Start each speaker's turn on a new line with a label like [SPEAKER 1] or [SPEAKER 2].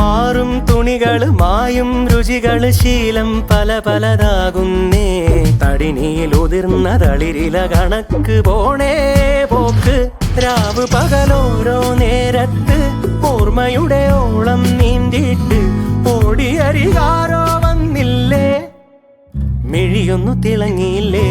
[SPEAKER 1] മാറും തുണികൾ മായും രുചികൾ ശീലം പല പലതാകുന്നേ. തടിനിയിൽ ഉതിർന്ന തളിരില കണക്ക് പോണേ പോക്ക്. രാവ് പകലോരോ നേരത്ത് ഓർമ്മയുടെ ഓളം നീന്തിയിട്ട് ഓടിയരികാരോ വന്നില്ലേ? മിഴിയൊന്നു തിളങ്ങിയില്ലേ?